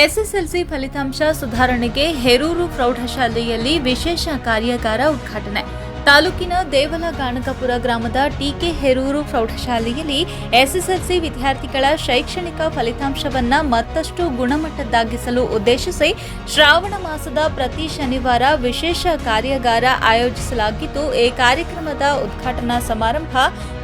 SSLC ಫಲಿತಾಂಶ ಸುಧಾರಣೆಗೆ ಹೆರೂರು ಪ್ರೌಢಶಾಲೆಯಲ್ಲಿ ವಿಶೇಷ ಕಾರ್ಯಾಗಾರ ಉದ್ಘಾಟನೆ ತಾಲೂಕಿನ ದೇವಲ ಗಾಣಕಪುರ ಗ್ರಾಮದ ಟಿಕೆ ಹೆರೂರು ಪ್ರೌಢಶಾಲೆಯಲ್ಲಿ ಎಸ್ಎಸ್ಎಲ್ಸಿ ವಿದ್ಯಾರ್ಥಿಗಳ ಶೈಕ್ಷಣಿಕ ಫಲಿತಾಂಶವನ್ನು ಮತ್ತಷ್ಟು ಗುಣಮಟ್ಟದ್ದಾಗಿಸಲು ಉದ್ದೇಶಿಸಿ ಶ್ರಾವಣ ಮಾಸದ ಪ್ರತಿ ಶನಿವಾರ ವಿಶೇಷ ಕಾರ್ಯಾಗಾರ ಆಯೋಜಿಸಲಾಗಿದ್ದು, ಈ ಕಾರ್ಯಕ್ರಮದ ಉದ್ಘಾಟನಾ ಸಮಾರಂಭ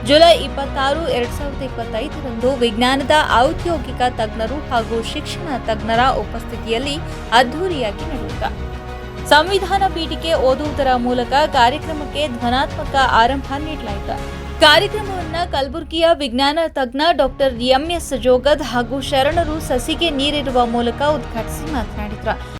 ಜುಲೈ ಇಪ್ಪತ್ತಾರು, ಎರಡ್ ಸಾವಿರದ ಇಪ್ಪತ್ತೈದರಂದು ವಿಜ್ಞಾನದ ಔದ್ಯೋಗಿಕ ತಜ್ಞರು ಹಾಗೂ ಶಿಕ್ಷಣ ತಜ್ಞರ ಉಪಸ್ಥಿತಿಯಲ್ಲಿ ಅದ್ಧೂರಿಯಾಗಿ ನಡೆಯಿತು ಸಂವಿಧಾನ ಪೀಠಿಕೆ ಓದುವುದರ ಮೂಲಕ ಕಾರ್ಯಕ್ರಮಕ್ಕೆ ಧನಾತ್ಮಕ ಆರಂಭ ನೀಡಲಾಯಿತು. ಕಾರ್ಯಕ್ರಮವನ್ನು ಕಲಬುರಗಿಯ ವಿಜ್ಞಾನ ತಜ್ಞ ಡಾಕ್ಟರ್ ಎಂಎಸ್ ಜೋಗದ್ ಹಾಗೂ ಶರಣರು ಸಸಿಗೆ ನೀರಿರುವ ಮೂಲಕ ಉದ್ಘಾಟಿಸಿ ಮಾತನಾಡಿದರು.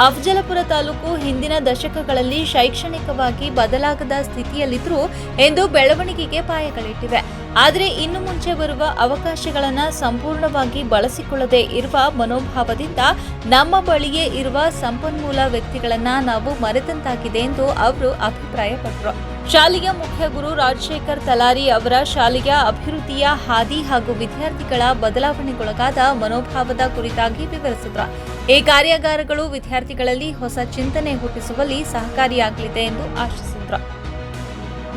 ಅಫಜಲಪುರ ತಾಲೂಕು ಹಿಂದಿನ ದಶಕಗಳಲ್ಲಿ ಶೈಕ್ಷಣಿಕವಾಗಿ ಬದಲಾಗದ ಸ್ಥಿತಿಯಲ್ಲಿದ್ದರೂ ಎಂದು ಬೆಳವಣಿಗೆಗೆ ಪಾಯಗಳಿಟ್ಟಿವೆ. ಆದರೆ ಇನ್ನು ಮುಂಚೆ ಬರುವ ಅವಕಾಶಗಳನ್ನು ಸಂಪೂರ್ಣವಾಗಿ ಬಳಸಿಕೊಳ್ಳದೆ ಇರುವ ಮನೋಭಾವದಿಂದ ನಮ್ಮ ಬಳಿಯೇ ಇರುವ ಸಂಪನ್ಮೂಲ ವ್ಯಕ್ತಿಗಳನ್ನು ನಾವು ಮರೆತಂತಾಗಿದೆ ಎಂದು ಅವರು ಅಭಿಪ್ರಾಯಪಟ್ಟರು ಶಾಲೆಯ ಮುಖ್ಯ ಗುರು ರಾಜಶೇಖರ್ ತಲಾರಿ ಅವರ ಶಾಲೆಯ ಅಭಿವೃದ್ಧಿಯ ಹಾದಿ ಹಾಗೂ ವಿದ್ಯಾರ್ಥಿಗಳ ಬದಲಾವಣೆಗೊಳಗಾದ ಮನೋಭಾವದ ಕುರಿತಾಗಿ ವಿವರಿಸಿದರು. ಈ ಕಾರ್ಯಾಗಾರಗಳು ವಿದ್ಯಾರ್ಥಿಗಳಲ್ಲಿ ಹೊಸ ಚಿಂತನೆ ಹುಟ್ಟಿಸುವಲ್ಲಿ ಸಹಕಾರಿಯಾಗಲಿದೆ ಎಂದು ಆಶಿಸಿದರು.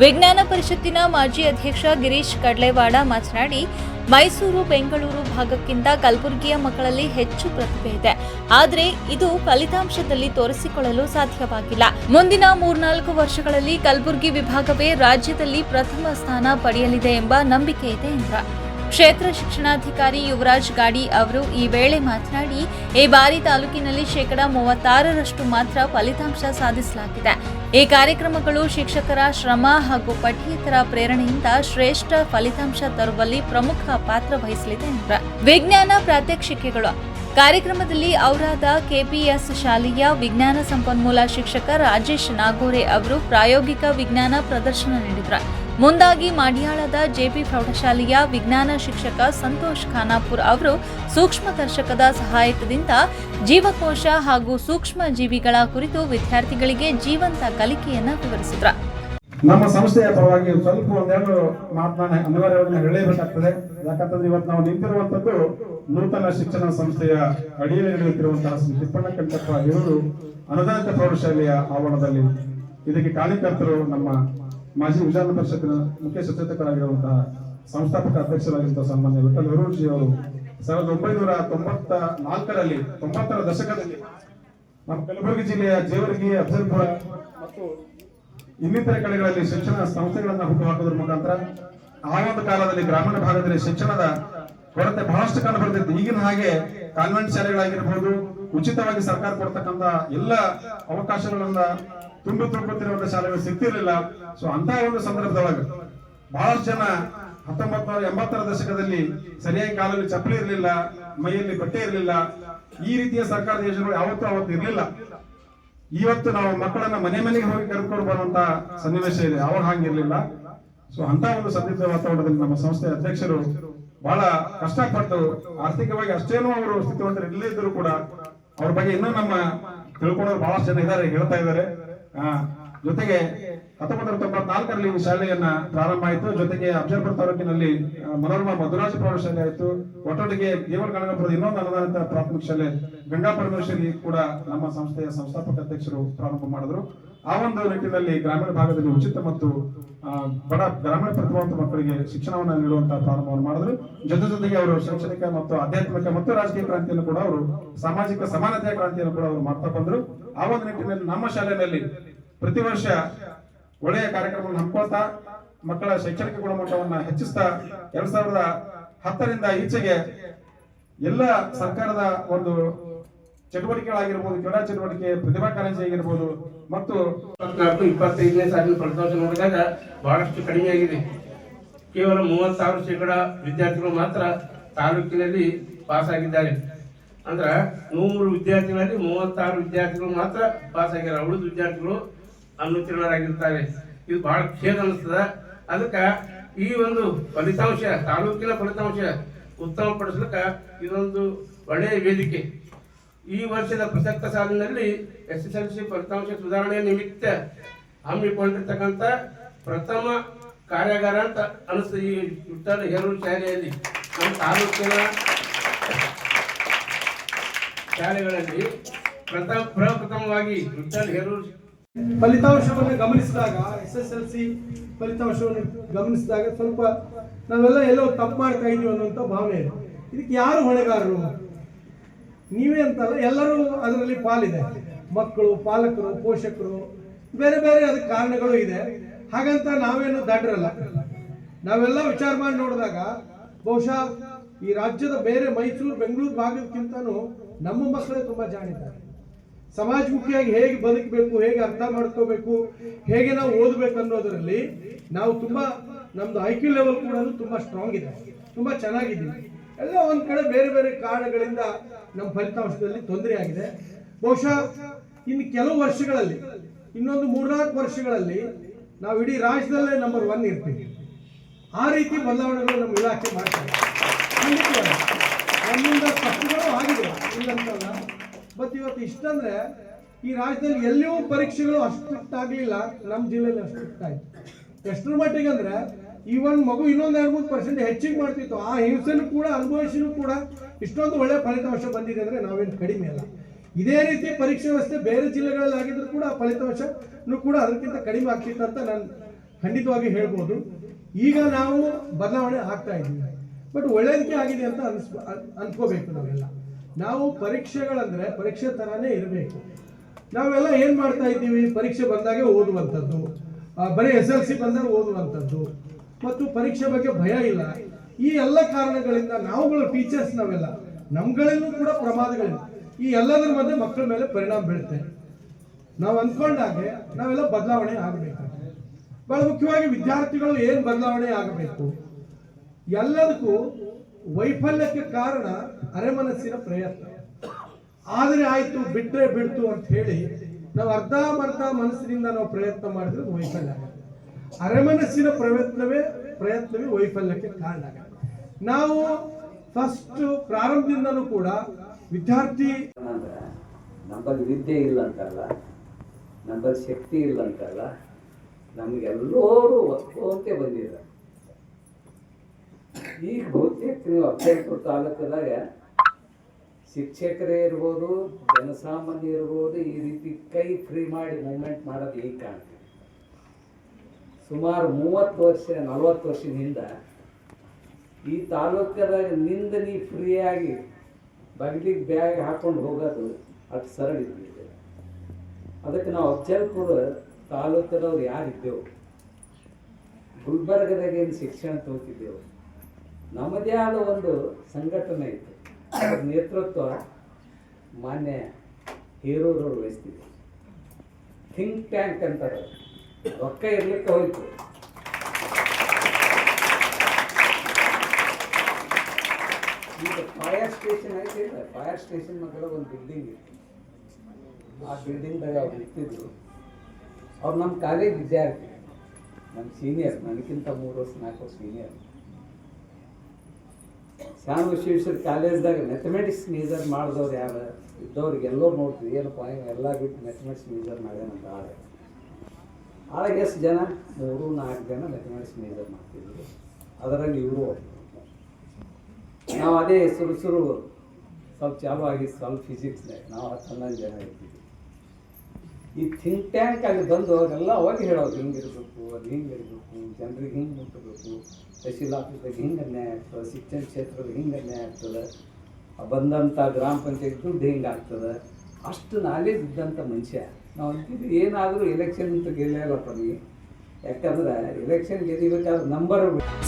ವಿಜ್ಞಾನ ಪರಿಷತ್ತಿನ ಮಾಜಿ ಅಧ್ಯಕ್ಷ ಗಿರೀಶ್ ಕಡ್ಲೆವಾಡ ಮಾತನಾಡಿ, ಮೈಸೂರು ಬೆಂಗಳೂರು ಭಾಗಕ್ಕಿಂತ ಕಲಬುರಗಿಯ ಮಕ್ಕಳಲ್ಲಿ ಹೆಚ್ಚು ಪ್ರತಿಭೆ ಇದೆ. ಆದರೆ ಇದು ಫಲಿತಾಂಶದಲ್ಲಿ ತೋರಿಸಿಕೊಳ್ಳಲು ಸಾಧ್ಯವಾಗಿಲ್ಲ. ಮುಂದಿನ ಮೂರ್ನಾಲ್ಕು ವರ್ಷಗಳಲ್ಲಿ ಕಲಬುರಗಿ ವಿಭಾಗವೇ ರಾಜ್ಯದಲ್ಲಿ ಪ್ರಥಮ ಸ್ಥಾನ ಪಡೆಯಲಿದೆ ಎಂಬ ನಂಬಿಕೆ ಇದೆ ಎಂದರು ಕ್ಷೇತ್ರ ಶಿಕ್ಷಣಾಧಿಕಾರಿ ಯುವರಾಜ್ ಗಾಡಿ ಅವರು ಈ ವೇಳೆ ಮಾತನಾಡಿ, ಈ ಬಾರಿ ತಾಲೂಕಿನಲ್ಲಿ ಶೇಕಡಾ ಮೂವತ್ತಾರರಷ್ಟು ಮಾತ್ರ ಫಲಿತಾಂಶ ಸಾಧಿಸಲಾಗಿದೆ. ಈ ಕಾರ್ಯಕ್ರಮಗಳು ಶಿಕ್ಷಕರ ಶ್ರಮ ಹಾಗೂ ಪಠ್ಯೇತರ ಪ್ರೇರಣೆಯಿಂದ ಶ್ರೇಷ್ಠ ಫಲಿತಾಂಶ ತರುವಲ್ಲಿ ಪ್ರಮುಖ ಪಾತ್ರ ವಹಿಸಲಿದೆ ಎಂದರು ವಿಜ್ಞಾನ ಪ್ರಾತ್ಯಕ್ಷಿಕೆಗಳು. ಕಾರ್ಯಕ್ರಮದಲ್ಲಿ ಔರಾದ ಕೆಪಿಎಸ್ ಶಾಲೆಯ ವಿಜ್ಞಾನ ಸಂಪನ್ಮೂಲ ಶಿಕ್ಷಕ ರಾಜೇಶ್ ನಾಗೋರೆ ಅವರು ಪ್ರಾಯೋಗಿಕ ವಿಜ್ಞಾನ ಪ್ರದರ್ಶನ ನೀಡಿದರು. ಮುಂದಾಗಿ ಮಾಡ್ಯಾಳದ ಜೆಪಿ ಪ್ರೌಢಶಾಲೆಯ ವಿಜ್ಞಾನ ಶಿಕ್ಷಕ ಸಂತೋಷ್ ಖಾನಾಪುರ್ ಅವರು ಸೂಕ್ಷ್ಮದರ್ಶಕದ ಸಹಾಯಕದಿಂದ ಜೀವಕೋಶ ಹಾಗೂ ಸೂಕ್ಷ್ಮ ಜೀವಿಗಳ ಕುರಿತು ವಿದ್ಯಾರ್ಥಿಗಳಿಗೆ ಜೀವಂತ ಕಲಿಕೆಯನ್ನು ವಿವರಿಸಿದರು. ನಮ್ಮ ಸಂಸ್ಥೆಯ ಪರವಾಗಿ ಸ್ವಲ್ಪ ಒಂದೆರಡು ಮಾತನಾಡ ಅನಿವಾರ್ಯವಾಗಿ ಹೇಳಬೇಕಾಗ್ತದೆ. ಯಾಕಂತಂದ್ರೆ ಇವತ್ತು ನಾವು ನಿಂತಿರುವಂತದ್ದು ನೂತನ ಶಿಕ್ಷಣ ಸಂಸ್ಥೆಯ ಅಡಿಯಲ್ಲಿ ನಡೆಯುತ್ತಿರುವಂತಹ ತಿಪ್ಪಣ್ಣ ಕಂಠಪ್ಪ ಇವರು ಅನುದಾನಿತ ಪ್ರೌಢಶಾಲೆಯ ಆವರಣದಲ್ಲಿ ಇದಕ್ಕೆ ಕಾರ್ಯಕರ್ತರು ನಮ್ಮ ಮಾಜಿ ವಿಧಾನ ಪರಿಷತ್ತಿನ ಮುಖ್ಯ ಸಚೇತಕರಾಗಿರುವಂತಹ ಸಂಸ್ಥಾಪಕ ಅಧ್ಯಕ್ಷರಾಗಿರುವಂತಹ ಸನ್ಮಾನ್ಯ ವಿಠಲ್ ವಿರೋಜಿ ಅವರು ಸಾವಿರದ ಒಂಬೈನೂರ ತೊಂಬತ್ತ ನಾಲ್ಕರಲ್ಲಿ, ತೊಂಬತ್ತರ ದಶಕದಲ್ಲಿ ನಮ್ಮ ಕಲಬುರಗಿ ಜಿಲ್ಲೆಯ ಜೇವರ್ಗಿ ಅಫಜಲ್ಪುರ ಮತ್ತು ಇನ್ನಿತರ ಕಡೆಗಳಲ್ಲಿ ಶಿಕ್ಷಣ ಸಂಸ್ಥೆಗಳನ್ನ ಹುಟ್ಟುಹಾಕೋದ್ರ ಮುಖಾಂತರ ಆ ಒಂದು ಕಾಲದಲ್ಲಿ ಗ್ರಾಮೀಣ ಭಾಗದಲ್ಲಿ ಶಿಕ್ಷಣದ ಕೊರತೆ ಬಹಳಷ್ಟು ಕಂಡು ಬರ್ತಿತ್ತು. ಈಗಿನ ಹಾಗೆ ಕಾನ್ವೆಂಟ್ ಶಾಲೆಗಳಾಗಿರ್ಬೋದು, ಉಚಿತವಾಗಿ ಸರ್ಕಾರ ಕೊಡ್ತಕ್ಕಂತ ಎಲ್ಲ ಅವಕಾಶಗಳನ್ನ ತುಂಬಿ ತುಂಬುತ್ತಿರುವಂತ ಶಾಲೆಗಳು ಸಿಗ್ತಿರ್ಲಿಲ್ಲ. ಸೊ ಅಂತ ಒಂದು ಸಂದರ್ಭದೊಳಗ ಬಹಳಷ್ಟು ಜನ ಹತ್ತೊಂಬತ್ ನೂರ ಎಂಬತ್ತರ ದಶಕದಲ್ಲಿ ಸರಿಯಾಗಿ ಕಾಲಲ್ಲಿ ಚಪ್ಪಲಿ ಇರಲಿಲ್ಲ, ಮೈಯಲ್ಲಿ ಬಟ್ಟೆ ಇರಲಿಲ್ಲ. ಈ ರೀತಿಯ ಸರ್ಕಾರದ ಯೋಜನೆಗಳು ಯಾವತ್ತೂ ಅವತ್ತು ಇರಲಿಲ್ಲ. ಇವತ್ತು ನಾವು ಮಕ್ಕಳನ್ನ ಮನೆ ಮನೆಗೆ ಹೋಗಿ ಕರೆದುಕೊಂಡು ಬರುವಂತ ಸನ್ನಿವೇಶ ಇದೆ. ಅವಾಗ ಹಂಗಿರ್ಲಿಲ್ಲ. ಸೊ ಅಂತ ಒಂದು ಸಂದಿಗ್ಧ ವಾತಾವರಣದಲ್ಲಿ ನಮ್ಮ ಸಂಸ್ಥೆ ಅಧ್ಯಕ್ಷರು ಬಹಳ ಕಷ್ಟಪಟ್ಟು ಆರ್ಥಿಕವಾಗಿ ಅಷ್ಟೇನೂ ಅವರು ಸ್ಥಿತಿವಂತರು ಇಲ್ಲದೇ ಇದ್ರು ಕೂಡ ಅವ್ರ ಬಗ್ಗೆ ಇನ್ನೂ ನಮ್ಮ ತಿಳ್ಕೊಳ್ಳೋರು ಬಹಳಷ್ಟು ಜನ ಇದ್ದಾರೆ, ಹೇಳ್ತಾ ಇದ್ದಾರೆ. ಜೊತೆಗೆ ಹತ್ತೊಂಬತ್ತು ತೊಂಬತ್ನಾಲ್ಕರಲ್ಲಿ ಈ ಶಾಲೆಯನ್ನ ಪ್ರಾರಂಭ ಆಯಿತು. ಜೊತೆಗೆ ಅಫಜಲ್ಪುರ ತಾಲೂಕಿನಲ್ಲಿ ಮನೋರಮ ಮಧುರಾಜ ಪ್ರೌಢಶಾಲೆ ಆಯಿತು. ಒಟ್ಟೊಟ್ಟಿಗೆ ದೇವರ ಗಣಗಪುರದ ಇನ್ನೊಂದು ಅನುದಾನಿತ ಪ್ರಾಥಮಿಕ ಶಾಲೆ ಗಂಗಾ ಪರಮೇಶ್ವರಿ ಕೂಡ ನಮ್ಮ ಸಂಸ್ಥೆಯ ಸಂಸ್ಥಾಪಕ ಅಧ್ಯಕ್ಷರು ಪ್ರಾರಂಭ ಮಾಡಿದ್ರು. ಆ ಒಂದು ನಿಟ್ಟಿನಲ್ಲಿ ಗ್ರಾಮೀಣ ಭಾಗದಲ್ಲಿ ಉಚಿತ ಮತ್ತು ಬಡ ಗ್ರಾಮೀಣ ಪ್ರತಿಭಾವಂತ ಮಕ್ಕಳಿಗೆ ಶಿಕ್ಷಣವನ್ನು ನೀಡುವಂತಹ ಪ್ರಾರಂಭವನ್ನು ಮಾಡಿದ್ರು. ಜೊತೆ ಜೊತೆಗೆ ಅವರು ಶೈಕ್ಷಣಿಕ ಮತ್ತು ಆಧ್ಯಾತ್ಮಿಕ ಮತ್ತು ರಾಜಕೀಯ ಕ್ರಾಂತಿಯನ್ನು ಕೂಡ ಅವರು, ಸಾಮಾಜಿಕ ಸಮಾನತೆಯ ಕ್ರಾಂತಿಯನ್ನು ಕೂಡ ಅವರು ಮಾಡ್ತಾ ಬಂದ್ರು. ಆ ಒಂದು ನಿಟ್ಟಿನಲ್ಲಿ ನಮ್ಮ ಶಾಲೆಯಲ್ಲಿ ಪ್ರತಿ ವರ್ಷ ಒಳ್ಳೆಯ ಕಾರ್ಯಕ್ರಮವನ್ನು ಹಮ್ಮಿಕೊಳ್ತಾ ಮಕ್ಕಳ ಶೈಕ್ಷಣಿಕ ಗುಣಮಟ್ಟವನ್ನು ಹೆಚ್ಚಿಸ್ತಾ ಎರಡ್ ಸಾವಿರದ ಹತ್ತರಿಂದ ಈಚೆಗೆ ಎಲ್ಲ ಸರ್ಕಾರದ ಒಂದು ಚಟುವಟಿಕೆಗಳಾಗಿರ್ಬೋದು, ಕ್ರೀಡಾ ಚಟುವಟಿಕೆ, ಪ್ರತಿಭಾ ಕಾರಂಜಿ ಆಗಿರ್ಬೋದು ಮತ್ತು ಇಪ್ಪತ್ನಾಲ್ಕು, ಇಪ್ಪತ್ತೈದನೇ ಸಾಲಿನ ಫಲಿತಾಂಶ ನೋಡಿದಾಗ ಬಹಳಷ್ಟು ಕಡಿಮೆ ಆಗಿದೆ. ಕೇವಲ ಮೂವತ್ತಾರು ಶೇಕಡ ವಿದ್ಯಾರ್ಥಿಗಳು ಮಾತ್ರ ತಾಲೂಕಿನಲ್ಲಿ ಪಾಸ್ ಆಗಿದ್ದಾರೆ. ಅಂದ್ರೆ ನೂರು ವಿದ್ಯಾರ್ಥಿಗಳಲ್ಲಿ ಮೂವತ್ತಾರು ವಿದ್ಯಾರ್ಥಿಗಳು ಮಾತ್ರ ಪಾಸ್ ಆಗ್ಯಾರ ಉಳಿದ ವಿದ್ಯಾರ್ಥಿಗಳು ಅನುತ್ತೀರ್ಣರಾಗಿರ್ತಾರೆ ಇದು ಬಹಳ ಖೇದ ಅನಿಸ್ತದ. ಅದಕ್ಕ ಈ ಒಂದು ಫಲಿತಾಂಶ, ತಾಲೂಕಿನ ಫಲಿತಾಂಶ ಉತ್ತಮಪಡಿಸ್ಲಿಕ್ಕ ಇದೊಂದು ಒಳ್ಳೆಯ ವೇದಿಕೆ. ಈ ವರ್ಷದ ಪ್ರಸಕ್ತ ಸಾಲಿನಲ್ಲಿ ಎಸ್ ಎಸ್ ಎಲ್ ಸಿ ಫಲಿತಾಂಶ ಸುಧಾರಣೆ ನಿಮಿತ್ತ ಹಮ್ಮಿಕೊಂಡಿರ್ತಕ್ಕಂಥ ಪ್ರಥಮ ಕಾರ್ಯಾಗಾರ ಅಂತ ಅನಿಸ್ತದೆ ಈ ಉತ್ತರ ಹೇರೂರು ಶಾಲೆಯಲ್ಲಿ. ನಮ್ಮ ತಾಲೂಕಿನ ಶಾಲೆಗಳಲ್ಲಿ ಪ್ರಥಮ ಪ್ರಪ್ರಥಮವಾಗಿ ವಿಠಲ್ ಹೇರೂರು ಫಲಿತಾಂಶವನ್ನು ಗಮನಿಸಿದಾಗ, ಎಸ್ ಎಸ್ ಎಲ್ ಸಿ ಫಲಿತಾಂಶವನ್ನು ಗಮನಿಸಿದಾಗ ಸ್ವಲ್ಪ ನಾವೆಲ್ಲ ಎಲ್ಲೋ ತಪ್ಪು ಮಾಡ್ತಾ ಇದೀವಿ ಅನ್ನುವಂಥ ಭಾವನೆ ಇದೆ. ಇದಕ್ಕೆ ಯಾರು ಹೊಣೆಗಾರರು? ನೀವೇ ಅಂತಲ್ಲ, ಎಲ್ಲರೂ ಅದರಲ್ಲಿ ಪಾಲಿದೆ. ಮಕ್ಕಳು, ಪಾಲಕರು, ಪೋಷಕರು, ಬೇರೆ ಬೇರೆ ಅದಕ್ಕೆ ಕಾರಣಗಳು ಇದೆ. ಹಾಗಂತ ನಾವೇನು ದಡ್ರಲ್ಲ. ನಾವೆಲ್ಲ ವಿಚಾರ ಮಾಡಿ ನೋಡಿದಾಗ, ಬಹುಶಃ ಈ ರಾಜ್ಯದ ಬೇರೆ ಮೈಸೂರು, ಬೆಂಗಳೂರು ಭಾಗಕ್ಕಿಂತನೂ ನಮ್ಮ ಮಕ್ಕಳೇ ತುಂಬಾ ಜಾಣಿದ್ದಾರೆ ಸಮಾಜಮುಖಿಯಾಗಿ ಹೇಗೆ ಬದುಕಬೇಕು, ಹೇಗೆ ಅರ್ಥ ಮಾಡ್ಕೋಬೇಕು, ಹೇಗೆ ನಾವು ಓದಬೇಕು ಅನ್ನೋದರಲ್ಲಿ ನಾವು ತುಂಬಾ ನಮ್ದು ಐ ಕ್ಯೂ ಲೆವೆಲ್ ಕೂಡ ತುಂಬಾ ಸ್ಟ್ರಾಂಗ್ ಇದೆ. ತುಂಬಾ ಚೆನ್ನಾಗಿದ್ದೀವಿ. ಎಲ್ಲ ಒಂದ್ ಕಡೆ ಬೇರೆ ಬೇರೆ ಕಾರಣಗಳಿಂದ ನಮ್ಮ ಫಲಿತಾಂಶದಲ್ಲಿ ತೊಂದರೆ ಆಗಿದೆ. ಬಹುಶಃ ಇನ್ನು ಕೆಲವು ವರ್ಷಗಳಲ್ಲಿ, ಇನ್ನೊಂದು ಮೂರ್ನಾಲ್ಕು ವರ್ಷಗಳಲ್ಲಿ ನಾವು ಇಡೀ ರಾಜ್ಯದಲ್ಲೇ ನಂಬರ್ ಒನ್ ಇರ್ತೀವಿ. ಆ ರೀತಿ ಬದಲಾವಣೆಗಳು ನಮ್ಮ ಇಲಾಖೆ ಮಾಡ್ತೀವಿ. ನಮ್ಮಿಂದ ತಪ್ಪುಗಳು ಆಗಿದೆ. ಇಲ್ಲಂತಲ್ಲ ಬಟ್ ಇವತ್ತು ಇಷ್ಟಂದ್ರೆ ಈ ರಾಜ್ಯದಲ್ಲಿ ಎಲ್ಲಿಯೂ ಪರೀಕ್ಷೆಗಳು ಅಷ್ಟು ಆಗ್ಲಿಲ್ಲ ನಮ್ಮ ಜಿಲ್ಲೆಯಲ್ಲಿ ಅಷ್ಟು ಆಯ್ತು ಎಷ್ಟರ ಮಟ್ಟಿಗೆ ಅಂದ್ರೆ ಒಂದು ಮಗು ಇನ್ನೊಂದು ಎರಡು ಮೂರು ಪರ್ಸೆಂಟ್ ಹೆಚ್ಚಿಗೆ ಮಾಡ್ತಿತ್ತು, ಆ ಹಿಂಸೆನೂ ಕೂಡ, ಅನುಭವಿಸಿನೂ ಕೂಡ ಇಷ್ಟೊಂದು ಒಳ್ಳೆ ಫಲಿತಾಂಶ ಬಂದಿದೆ ಅಂದ್ರೆ ನಾವೇನು ಕಡಿಮೆ ಅಲ್ಲ. ಇದೇ ರೀತಿ ಪರೀಕ್ಷೆ ವ್ಯವಸ್ಥೆ ಬೇರೆ ಜಿಲ್ಲೆಗಳಲ್ಲಿ ಆಗಿದ್ರು ಕೂಡ ಆ ಫಲಿತಾಂಶನೂ ಕೂಡ ಅದಕ್ಕಿಂತ ಕಡಿಮೆ ಆಗ್ತಿತ್ತು ಅಂತ ನಾನು ಖಂಡಿತವಾಗಿ ಹೇಳ್ಬೋದು. ಈಗ ನಾವು ಬದಲಾವಣೆ ಆಗ್ತಾ ಇದ್ದೀವಿ. ಬಟ್ ಒಳ್ಳೇದಕ್ಕೆ ಆಗಿದೆ ಅಂತ ಅನ್ಸ್, ಅನ್- ಅನ್ಕೋಬೇಕು ನಾವೆಲ್ಲ. ನಾವು ಪರೀಕ್ಷೆಗಳಂದ್ರೆ ಪರೀಕ್ಷೆ ತರಾನೇ ಇರಬೇಕು. ನಾವೆಲ್ಲ ಏನ್ ಮಾಡ್ತಾ ಇದ್ದೀವಿ? ಪರೀಕ್ಷೆ ಬಂದಾಗೆ ಓದುವಂಥದ್ದು. ಬರೀ ಎಸ್ ಎಲ್ ಸಿ ಬಂದಾಗ ಓದುವಂಥದ್ದು. ಮತ್ತು ಪರೀಕ್ಷೆ ಬಗ್ಗೆ ಭಯ ಇಲ್ಲ. ಈ ಎಲ್ಲ ಕಾರಣಗಳಿಂದ ನಾವುಗಳು ಟೀಚರ್ಸ್ ನಾವೆಲ್ಲ, ನಮ್ಗಳಲ್ಲೂ ಕೂಡ ಪ್ರಮಾದಗಳಿವೆ ಈ ಎಲ್ಲದರ ಮಧ್ಯೆ ಮಕ್ಕಳ ಮೇಲೆ ಪರಿಣಾಮ ಬೀಳುತ್ತೆ. ನಾವು ಅಂದ್ಕೊಂಡಾಗೆ ನಾವೆಲ್ಲ ಬದಲಾವಣೆ ಆಗಬೇಕು. ಬಹಳ ಮುಖ್ಯವಾಗಿ ವಿದ್ಯಾರ್ಥಿಗಳು ಏನು ಬದಲಾವಣೆ ಆಗಬೇಕು? ಎಲ್ಲದಕ್ಕೂ ವೈಫಲ್ಯಕ್ಕೆ ಕಾರಣ ಅರೆಮನಸ್ಸಿನ ಪ್ರಯತ್ನ. ಆದರೆ ಆಯಿತು ಬಿಟ್ಟರೆ ಬಿಡ್ತು ಅಂತ ಹೇಳಿ ನಾವು ಅರ್ಧ ಮರ್ಧ ಮನಸ್ಸಿನಿಂದ ನಾವು ಪ್ರಯತ್ನ ಮಾಡಿದ್ರೆ ವೈಫಲ್ಯ ಆಗುತ್ತೆ. ಅರೆಮನಸ್ಸಿನ ಪ್ರಯತ್ನವೇ ಪ್ರಯತ್ನವೇ ವೈಫಲ್ಯಕ್ಕೆ ಕಾರಣ ಆಗುತ್ತೆ. ನಾವು ಫಸ್ಟ್ ಪ್ರಾರಂಭದಿಂದನೂ ಕೂಡ ವಿದ್ಯಾರ್ಥಿ ನಮ್ಮಲ್ಲಿ ವಿದ್ಯೆ ಇಲ್ಲ ಅಂತಲ್ಲ, ನಮ್ಮಲ್ಲಿ ಶಕ್ತಿ ಇಲ್ಲ ಅಂತಲ್ಲ, ನಮಗೆಲ್ಲರೂ ಒತ್ತೋಕೆ ಬಂದಿದ್ದಾರೆ. ಈಗ ಬಹುತೇಕ ನೀವು ಅಫ್ಜಲ್ಪುರ ತಾಲೂಕದಾಗ ಶಿಕ್ಷಕರೇ ಇರ್ಬೋದು, ಜನಸಾಮಾನ್ಯ ಇರ್ಬೋದು, ಈ ರೀತಿ ಕೈ ಫ್ರೀ ಮಾಡಿ ಮೂಮೆಂಟ್ ಮಾಡೋದು ಈಗ ಕಾಣ್ತೀವಿ ಸುಮಾರು ಮೂವತ್ತು ವರ್ಷ, ನಲವತ್ತು ವರ್ಷದಿಂದ ಈ ತಾಲೂಕದಾಗ ನಿಂದ ನೀ ಫ್ರೀಯಾಗಿ ಬಗ್ಲಿಗೆ ಬ್ಯಾಗ್ ಹಾಕೊಂಡು ಹೋಗೋದು ಅಷ್ಟು ಸರಳ ಇದ್ದಿದೆ. ಅದಕ್ಕೆ ನಾವು ಅಫ್ಜಲ್ಪುರ ತಾಲೂಕದವ್ರು ಯಾರಿದ್ದೆವು? ಗುಲ್ಬರ್ಗದಾಗ ಏನು ಶಿಕ್ಷಣ ತಗೋತಿದ್ದೆವು ನಮ್ಮದೇ ಆದ ಒಂದು ಸಂಘಟನೆ ಇತ್ತು. ಅದ್ರ ನೇತೃತ್ವ ಮಾನ್ಯ ಹೀರೋರವ್ರು ವಹಿಸ್ತಿದ್ರು. ಥಿಂಕ್ ಟ್ಯಾಂಕ್ ಅಂತಾರೆ ರೊಕ್ಕ ಇರ್ಲಿಕ್ಕೆ ಹೋಯ್ತು. ಈಗ ಫೈರ್ ಸ್ಟೇಷನ್ ಐತಿ ಫೈರ್ ಸ್ಟೇಷನ್ ಮಕ್ಕಳ ಒಂದು ಬಿಲ್ಡಿಂಗ್ ಇತ್ತು. ಆ ಬಿಲ್ಡಿಂಗ್ದಾಗ ಅವ್ರು ಇರ್ತಿದ್ರು ಅವ್ರು ನಮ್ಮ ಕಾಲೇಜ್ ವಿದ್ಯಾರ್ಥಿ. ನಮ್ಮ ಸೀನಿಯರ್ ನನಗಿಂತ ಮೂರು ವರ್ಷ, ನಾಲ್ಕು ವರ್ಷ ಸೀನಿಯರ್ ಶಾಣ ವಿಶ್ವೇಶ್ವರ ಕಾಲೇಜ್ದಾಗ ಮ್ಯಾಥಮೆಟಿಕ್ಸ್ ಮೇಜರ್ ಮಾಡಿದವ್ರು ಯಾರು ಇದ್ದವ್ರಿಗೆ ಎಲ್ಲರೂ ನೋಡ್ತೀವಿ. ಏನಪ್ಪ ಎಲ್ಲ ಬಿಟ್ಟು ಮ್ಯಾಥಮೆಟಿಕ್ಸ್ ಮೇಜರ್ ಮಾಡ್ಯಾನಂತ ಆಳೆ ಆಳಗೆ ಎಷ್ಟು ಜನ ಮೂರು ನಾಲ್ಕು ಜನ ಮ್ಯಾಥಮೆಟಿಕ್ಸ್ ಮೇಜರ್ ಮಾಡ್ತಿದ್ರು. ಅದರಲ್ಲಿ ಇವರು ನಾವು ಅದೇ ಸುರು ಸುರು ಸ್ವಲ್ಪ ಚಾಲು ಆಗಿ ಸ್ವಲ್ಪ ಫಿಸಿಕ್ಸ್ನಾಗ ನಾವು ಹತ್ತು ಹನ್ನೊಂದು ಜನ ಇರ್ತೀವಿ ಈ ಥಿಂಕ್ ಟ್ಯಾಂಕ್ ಅಲ್ಲಿ ಬಂದು ಅವರೆಲ್ಲ ಅವಾಗ ಹೇಳೋದು ಹಿಂಗಿರ್ಬೇಕು ಅದು ಹಿಂಗಿರ್ಬೇಕು ಜನರಿಗೆ ಹಿಂಗೆ ಮುಟ್ಟಬೇಕು ತಹಶೀಲ್ ಆಫೀಸ್ದಾಗ ಹಿಂಗೆ ಅನ್ಯಾಯ ಆಗ್ತದೆ, ಶಿಕ್ಷಣ ಕ್ಷೇತ್ರದಲ್ಲಿ ಹಿಂಗೆ ಅನ್ಯಾಯ ಆಗ್ತದೆ ಬಂದಂಥ ಗ್ರಾಮ ಪಂಚಾಯತ್ ದುಡ್ಡು ಹಿಂಗೆ ಆಗ್ತದೆ? ಅಷ್ಟು ನಾಲೆಜ್ ಇದ್ದಂಥ ಮನುಷ್ಯ. ನಾವು ಅಂತಿದ್ವಿ ಏನಾದರೂ ಎಲೆಕ್ಷನ್ ಅಂತ ಗೆಲ್ಲಲ್ಲಪ್ಪ ನೀವು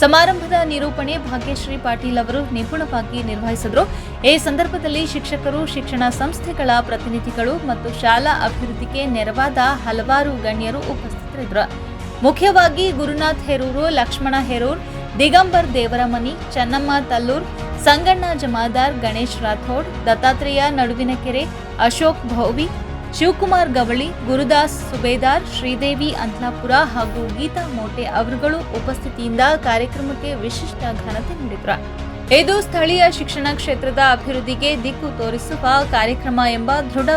ಸಮಾರಂಭದ ನಿರೂಪಣೆ ಭಾಗ್ಯಶ್ರೀ ಪಾಟೀಲ್ ಅವರು ನಿಪುಣವಾಗಿ ನಿರ್ವಹಿಸಿದರು. ಈ ಸಂದರ್ಭದಲ್ಲಿ ಶಿಕ್ಷಕರು, ಶಿಕ್ಷಣ ಸಂಸ್ಥೆಗಳ ಪ್ರತಿನಿಧಿಗಳು ಮತ್ತು ಶಾಲಾ ಅಭಿವೃದ್ಧಿಗೆ ನೆರವಾದ ಹಲವಾರು ಗಣ್ಯರು ಉಪಸ್ಥಿತರಿದ್ದರು. ಮುಖ್ಯವಾಗಿ ಗುರುನಾಥ್ ಹೆರೂರು, ಲಕ್ಷ್ಮಣ ಹೆರೂರ್, ದಿಗಂಬರ್ ದೇವರಮನಿ, ಚೆನ್ನಮ್ಮ ತಲ್ಲೂರ್, ಸಂಗಣ್ಣ ಜಮಾದಾರ್, ಗಣೇಶ್ ರಾಥೋಡ್, ದತ್ತಾತ್ರೇಯ ನಡುವಿನ ಕೆರೆ ಅಶೋಕ್ ಭೌವಿ ಶಿವಕುಮಾರ್ ಗವಳಿ, ಗುರುದಾಸ್ ಸುಬೇದಾರ್, ಶ್ರೀದೇವಿ ಅಂತ್ಲಾಪುರ ಹಾಗೂ ಗೀತಾ ಮೋಟೆ ಅವರುಗಳು ಉಪಸ್ಥಿತಿಯಿಂದ ಕಾರ್ಯಕ್ರಮಕ್ಕೆ ವಿಶಿಷ್ಟ ಘನತೆ ನೀಡಿದರು. ಇದು ಸ್ಥಳೀಯ ಶಿಕ್ಷಣ ಕ್ಷೇತ್ರದ ಅಭಿವೃದ್ಧಿಗೆ ದಿಕ್ಕು ತೋರಿಸುವ ಕಾರ್ಯಕ್ರಮ ಎಂಬ ದೃಢ